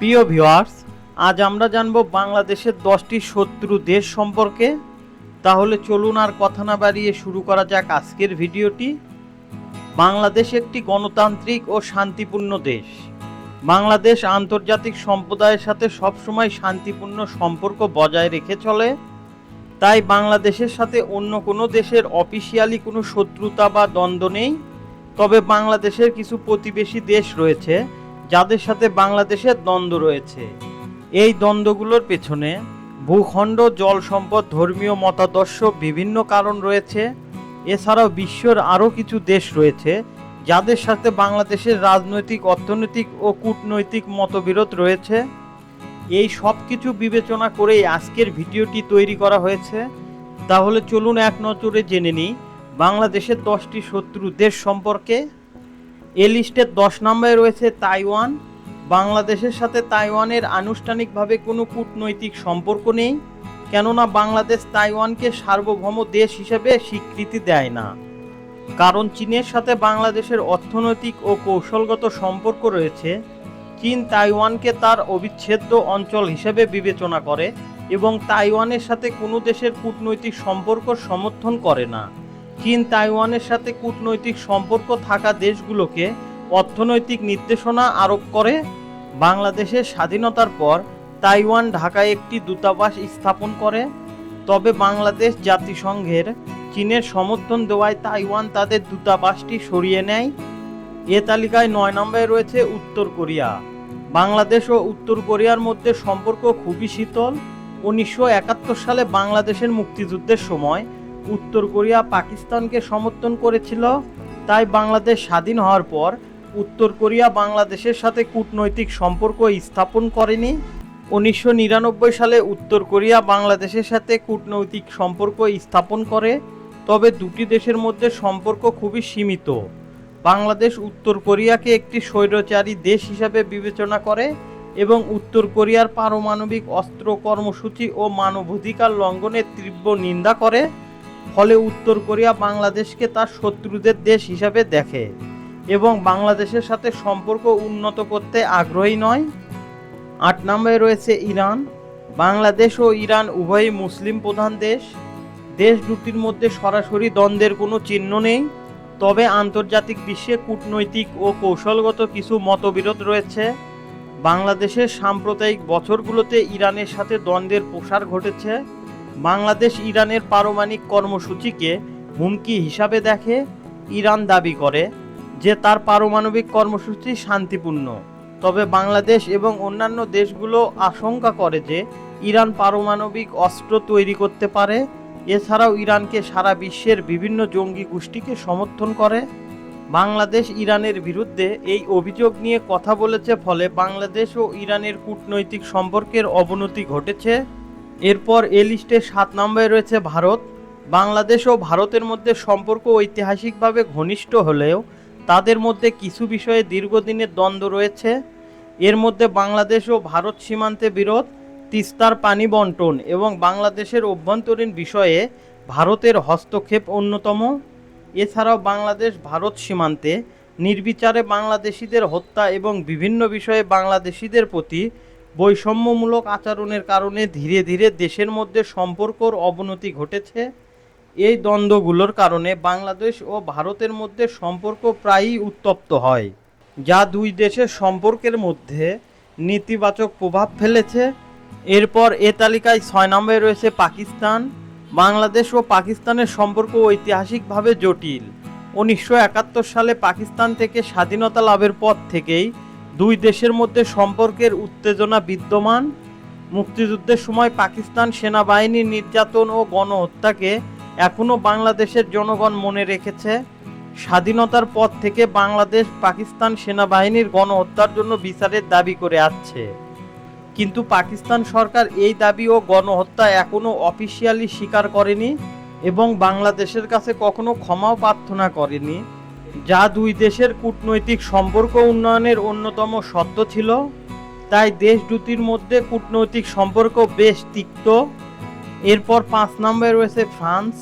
প্রিয় ভিওয়ার্স আজ আমরা জানব বাংলাদেশের দশটি শত্রু দেশ সম্পর্কে। তাহলে চলুন আর কথা না বাড়িয়ে শুরু করা যাক আজকের ভিডিওটি। বাংলাদেশ একটি গণতান্ত্রিক ও শান্তিপূর্ণ দেশ। বাংলাদেশ আন্তর্জাতিক সম্প্রদায়ের সাথে সবসময় শান্তিপূর্ণ সম্পর্ক বজায় রেখে চলে। তাই বাংলাদেশের সাথে অন্য কোনো দেশের অফিসিয়ালি কোনো শত্রুতা বা দ্বন্দ্ব নেই। তবে বাংলাদেশের কিছু প্রতিবেশী দেশ রয়েছে যাদের সাথে বাংলাদেশের দ্বন্দ্ব রয়েছে। এই দ্বন্দ্বগুলোর পেছনে ভূখণ্ড, জল সম্পদ, ধর্মীয় মতাদর্শ, বিভিন্ন কারণ রয়েছে। এছাড়াও বিশ্বের আরও কিছু দেশ রয়েছে যাদের সাথে বাংলাদেশের রাজনৈতিক, অর্থনৈতিক ও কূটনৈতিক মতবিরোধ রয়েছে। এই সব কিছু বিবেচনা করেই আজকের ভিডিওটি তৈরি করা হয়েছে। তাহলে চলুন এক নজরে জেনে নিই বাংলাদেশের দশটি শত্রু দেশ সম্পর্কে। এ লিস্টের দশ নম্বরে রয়েছে তাইওয়ান। বাংলাদেশের সাথে তাইওয়ানের আনুষ্ঠানিকভাবে কোনো কূটনৈতিক সম্পর্ক নেই, কেননা বাংলাদেশ তাইওয়ানকে সার্বভৌম দেশ হিসেবে স্বীকৃতি দেয় না। কারণ চীনের সাথে বাংলাদেশের অর্থনৈতিক ও কৌশলগত সম্পর্ক রয়েছে, চীন তাইওয়ানকে তার অবিচ্ছেদ্য অঞ্চল হিসেবে বিবেচনা করে এবং তাইওয়ানের সাথে কোনো দেশের কূটনৈতিক সম্পর্ক সমর্থন করে না। চীন তাইওয়ানের সাথে কূটনৈতিক সম্পর্ক থাকা দেশগুলোকে অর্থনৈতিক নির্দেশনা আরোপ করে। বাংলাদেশের স্বাধীনতার পর তাইওয়ান ঢাকায় একটি দূতাবাস স্থাপন করে। তবে বাংলাদেশ জাতিসংঘের চীনের সমর্থন দেওয়ায় তাইওয়ান তাদের দূতাবাসটি সরিয়ে নেয়। এ তালিকায় নয় নম্বরে রয়েছে উত্তর কোরিয়া। বাংলাদেশ ও উত্তর কোরিয়ার মধ্যে সম্পর্ক খুবই শীতল। উনিশশো একাত্তর সালে বাংলাদেশের মুক্তিযুদ্ধের সময় উত্তর কোরিয়া পাকিস্তানকে সমর্থন করেছিল, তাই বাংলাদেশ স্বাধীন হওয়ার পর উত্তর কোরিয়া বাংলাদেশের সাথে কূটনৈতিক সম্পর্ক স্থাপন করেনি। উনিশশো নিরানব্বই সালে উত্তর কোরিয়া বাংলাদেশের সাথে কূটনৈতিক সম্পর্ক স্থাপন করে, তবে দুটি দেশের মধ্যে সম্পর্ক খুবই সীমিত। বাংলাদেশ উত্তর কোরিয়াকে একটি স্বৈরচারী দেশ হিসাবে বিবেচনা করে এবং উত্তর কোরিয়ার পারমাণবিক অস্ত্র কর্মসূচি ও মানবাধিকার লঙ্ঘনের তীব্র নিন্দা করে। ফলে উত্তর কোরিয়া বাংলাদেশকে তার শত্রুদের দেশ হিসাবে দেখে এবং বাংলাদেশের সাথে সম্পর্ক উন্নত করতে আগ্রহী নয়। আট নম্বরে রয়েছে ইরান। বাংলাদেশ ও ইরান উভয়ই মুসলিম প্রধান দেশ। দেশ দুটির মধ্যে সরাসরি দ্বন্দ্বের কোনো চিহ্ন নেই। তবে আন্তর্জাতিক বিশ্বে কূটনৈতিক ও কৌশলগত কিছু মতবিরোধ রয়েছে। বাংলাদেশের সাম্প্রদায়িক বছরগুলোতে ইরানের সাথে দ্বন্দ্বের প্রসার ঘটেছে। বাংলাদেশ ইরানের পারমাণবিক কর্মসূচিকে হুমকি হিসাবে দেখে ইরান দাবি করে যে তার পারমাণবিক কর্মসূচি শান্তিপূর্ণ। তবে বাংলাদেশ এবং অন্যান্য দেশগুলো আশঙ্কা করে যে ইরান পারমাণবিক অস্ত্র তৈরি করতে পারে। এছাড়াও ইরানকে সারা বিশ্বের বিভিন্ন জঙ্গি গোষ্ঠীকে সমর্থন করে। বাংলাদেশ ইরানের বিরুদ্ধে এই অভিযোগ নিয়ে কথা বলেছে, ফলে বাংলাদেশ ও ইরানের কূটনৈতিক সম্পর্কের অবনতি ঘটেছে। এরপর এ লিস্টে সাত নম্বরে রয়েছে ভারত। বাংলাদেশ ও ভারতের মধ্যে সম্পর্ক ঐতিহাসিকভাবে ঘনিষ্ঠ হলেও তাদের মধ্যে কিছু বিষয়ে দীর্ঘদিনের দ্বন্দ্ব রয়েছে। এর মধ্যে বাংলাদেশ ও ভারত সীমান্তে বিরোধ, তিস্তার পানি বন্টন এবং বাংলাদেশের অভ্যন্তরীণ বিষয়ে ভারতের হস্তক্ষেপ অন্যতম। এছাড়াও বাংলাদেশ ভারত সীমান্তে নির্বিচারে বাংলাদেশিদের হত্যা এবং বিভিন্ন বিষয়ে বাংলাদেশিদের প্রতি বৈষম্যমূলক আচরণের কারণে ধীরে ধীরে দেশের মধ্যে সম্পর্কর অবনতি ঘটেছে। এই দ্বন্দ্বগুলোর কারণে বাংলাদেশ ও ভারতের মধ্যে সম্পর্ক প্রায়ই উত্তপ্ত হয়, যা দুই দেশের সম্পর্কের মধ্যে নেতিবাচক প্রভাব ফেলেছে। এরপর এ তালিকায় ছয় নম্বরে রয়েছে পাকিস্তান। বাংলাদেশ ও পাকিস্তানের সম্পর্ক ঐতিহাসিকভাবে জটিল। উনিশশো একাত্তর সালে পাকিস্তান থেকে স্বাধীনতা লাভের পর থেকেই দুই দেশের মধ্যে সম্পর্কের উত্তেজনা বিদ্যমান। মুক্তিযুদ্ধের সময় পাকিস্তান সেনাবাহিনীর নির্যাতন ও গণহত্যাকে এখনও বাংলাদেশের জনগণ মনে রেখেছে। স্বাধীনতার পর থেকে বাংলাদেশ পাকিস্তান সেনাবাহিনীর গণহত্যার জন্য বিচারের দাবি করে আসছে। কিন্তু পাকিস্তান সরকার এই দাবি ও গণহত্যা এখনও অফিসিয়ালি স্বীকার করেনি এবং বাংলাদেশের কাছে কখনো ক্ষমাও প্রার্থনা করেনি। যা দুই দেশের কূটনৈতিক সম্পর্ক উন্নয়নের অন্যতম সত্য ছিল। তাই দেশ দুটির মধ্যে কূটনৈতিক সম্পর্ক বেশ তিক্ত। এরপর পাঁচ নম্বরে রয়েছে ফ্রান্স।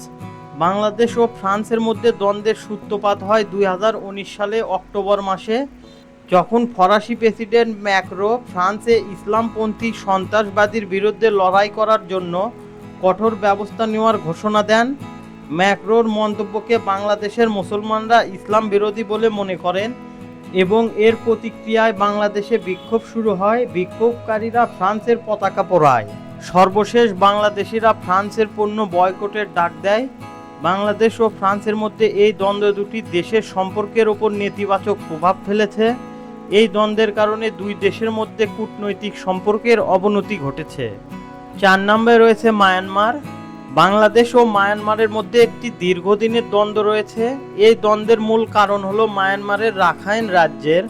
বাংলাদেশ ও ফ্রান্সের মধ্যে দ্বন্দ্বের সূত্রপাত হয় দুই হাজার উনিশ সালে অক্টোবর মাসে, যখন ফরাসি প্রেসিডেন্ট ম্যাক্রো ফ্রান্সে ইসলামপন্থী সন্ত্রাসবাদীর বিরুদ্ধে লড়াই করার জন্য কঠোর ব্যবস্থা নেওয়ার ঘোষণা দেন। ম্যাক্রোর মন্তব্যকে বাংলাদেশের মুসলমানরা ইসলাম বিরোধী বলে মনে করেন এবং এর প্রতিক্রিয়ায় বাংলাদেশে বিক্ষোভ শুরু হয়, বিক্ষোভকারীরা ফ্রান্সের পতাকা পোড়ায়। সর্বশেষ বাংলাদেশিরা ফ্রান্সের পণ্য বয়কটের ডাক দেয়। বাংলাদেশ ও ফ্রান্সের মধ্যে এই দ্বন্দ্ব দুটি দেশের সম্পর্কের ওপর নেতিবাচক প্রভাব ফেলেছে। এই দ্বন্দ্বের কারণে দুই দেশের মধ্যে কূটনৈতিক সম্পর্কের অবনতি ঘটেছে। চার নম্বরে রয়েছে মায়ানমার। বাংলাদেশ ও মায়ানমারের মধ্যে একটি দীর্ঘদিনের দ্বন্দ্ব রয়েছে। এই দ্বন্দ্বের মূল কারণ হলো মায়ানমারের রাখাইন রাজ্যের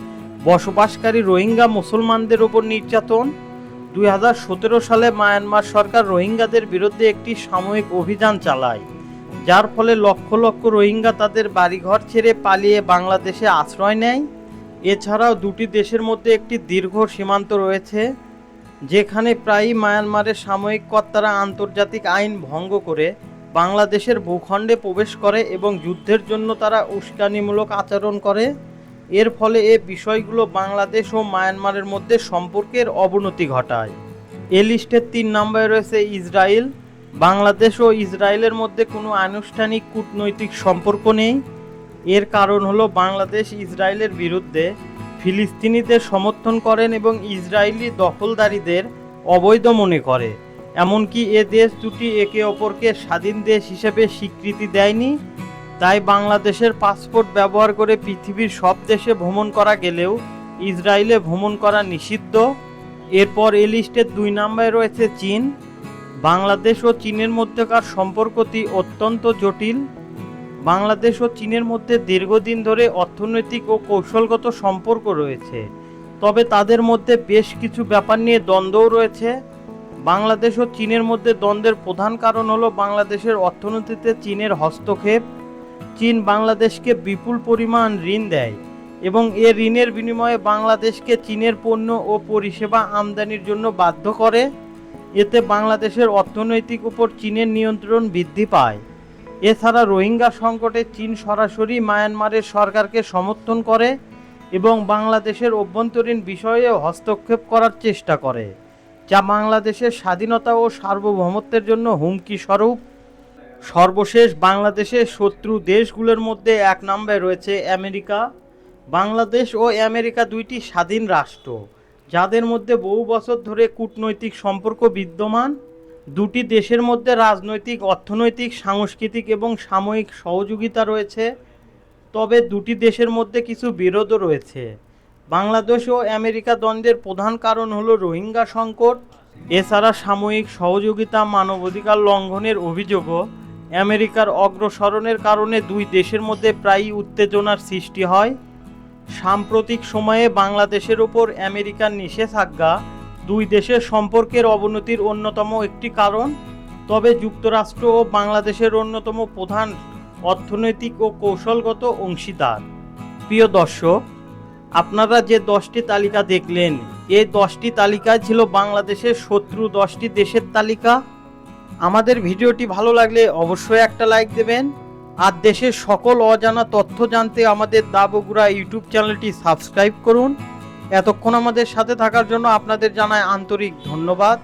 বসবাসকারী রোহিঙ্গা মুসলমানদের উপর নির্যাতন। দুই হাজার সতেরো সালে মায়ানমার সরকার রোহিঙ্গাদের বিরুদ্ধে একটি সাময়িক অভিযান চালায়, যার ফলে লক্ষ লক্ষ রোহিঙ্গা তাদের বাড়িঘর ছেড়ে পালিয়ে বাংলাদেশে আশ্রয় নেয়। এছাড়াও দুটি দেশের মধ্যে একটি দীর্ঘ সীমান্ত রয়েছে। যেখানে প্রায়ই মায়ানমারের সাময়িক কর্তারা আন্তর্জাতিক আইন ভঙ্গ করে বাংলাদেশের ভূখণ্ডে প্রবেশ করে এবং যুদ্ধের জন্য তারা উস্কানিমূলক আচরণ করে। এর ফলে এ বিষয়গুলো বাংলাদেশ ও মায়ানমারের মধ্যে সম্পর্কের অবনতি ঘটায়। এ লিস্টের তিন নম্বরে রয়েছে ইসরায়েল। বাংলাদেশ ও ইসরায়েলের মধ্যে কোনো আনুষ্ঠানিক কূটনৈতিক সম্পর্ক নেই। এর কারণ হলো বাংলাদেশ ইসরায়েলের বিরুদ্ধে ফিলিস্তিনিদের সমর্থন করেন এবং ইসরায়েলি দখলদারীদের অবৈধ মনে করে। এমনকি এ দেশ দুটি একে অপরকে স্বাধীন দেশ হিসেবে স্বীকৃতি দেয়নি। তাই বাংলাদেশের পাসপোর্ট ব্যবহার করে পৃথিবীর সব দেশে ভ্রমণ করা গেলেও ইসরায়েলে ভ্রমণ করা নিষিদ্ধ। এরপর এ লিস্টের দুই নম্বরে রয়েছে চীন। বাংলাদেশ ও চীনের মধ্যকার সম্পর্কটি অত্যন্ত জটিল। বাংলাদেশ ও চীনের মধ্যে দীর্ঘদিন ধরে অর্থনৈতিক ও কৌশলগত সম্পর্ক রয়েছে। তবে তাদের মধ্যে বেশ কিছু ব্যাপার নিয়ে দ্বন্দ্বও রয়েছে। বাংলাদেশ ও চীনের মধ্যে দ্বন্দ্বের প্রধান কারণ হলো বাংলাদেশের অর্থনীতিতে চীনের হস্তক্ষেপ। চীন বাংলাদেশকে বিপুল পরিমাণ ঋণ দেয় এবং এ ঋণের বিনিময়ে বাংলাদেশকে চীনের পণ্য ও পরিষেবা আমদানির জন্য বাধ্য করে। এতে বাংলাদেশের অর্থনৈতিক উপর চীনের নিয়ন্ত্রণ বৃদ্ধি পায়। এছাড়া রোহিঙ্গা সংকটে চীন সরাসরি মায়ানমারের সরকারকে সমর্থন করে এবং বাংলাদেশের অভ্যন্তরীণ বিষয়ে হস্তক্ষেপ করার চেষ্টা করে, যা বাংলাদেশের স্বাধীনতা ও সার্বভৌমত্বের জন্য হুমকি স্বরূপ। সর্বশেষ বাংলাদেশের শত্রু দেশগুলোর মধ্যে এক নম্বরে রয়েছে আমেরিকা। বাংলাদেশ ও আমেরিকা দুইটি স্বাধীন রাষ্ট্র, যাদের মধ্যে বহু বছর ধরে কূটনৈতিক সম্পর্ক বিদ্যমান। দুটি দেশের মধ্যে রাজনৈতিক, অর্থনৈতিক, সাংস্কৃতিক এবং সাময়িক সহযোগিতা রয়েছে, তবে দুটি দেশের মধ্যে কিছু বিরোধও রয়েছে। বাংলাদেশ ও আমেরিকা দ্বন্দ্বের প্রধান কারণ হলো রোহিঙ্গা সংকট, এছাড়া সাময়িক সহযোগিতা, মানবাধিকার লঙ্ঘনের অভিযোগও। আমেরিকার অগ্রসরণের কারণে দুই দেশের মধ্যে প্রায়ই উত্তেজনার সৃষ্টি হয়। সাম্প্রতিক সময়ে বাংলাদেশের ওপর আমেরিকার নিষেধাজ্ঞা দুই দেশের সম্পর্কের অবনতির অন্যতম একটি কারণ, তবে যুক্তরাষ্ট্র ও বাংলাদেশের অন্যতম প্রধান অর্থনৈতিক ও কৌশলগত অংশীদার। প্রিয় দর্শক, আপনারা যে দশটি তালিকা দেখলেন এই দশটি তালিকায় ছিল বাংলাদেশের শত্রু দশটি দেশের তালিকা। আমাদের ভিডিওটি ভালো লাগলে অবশ্যই একটা লাইক দেবেন, আর দেশের সকল অজানা তথ্য জানতে আমাদের দাবগুড়া ইউটিউব চ্যানেলটি সাবস্ক্রাইব করুন। এতক্ষণ আমাদের সাথে থাকার জন্য আপনাদের জানায় আন্তরিক ধন্যবাদ।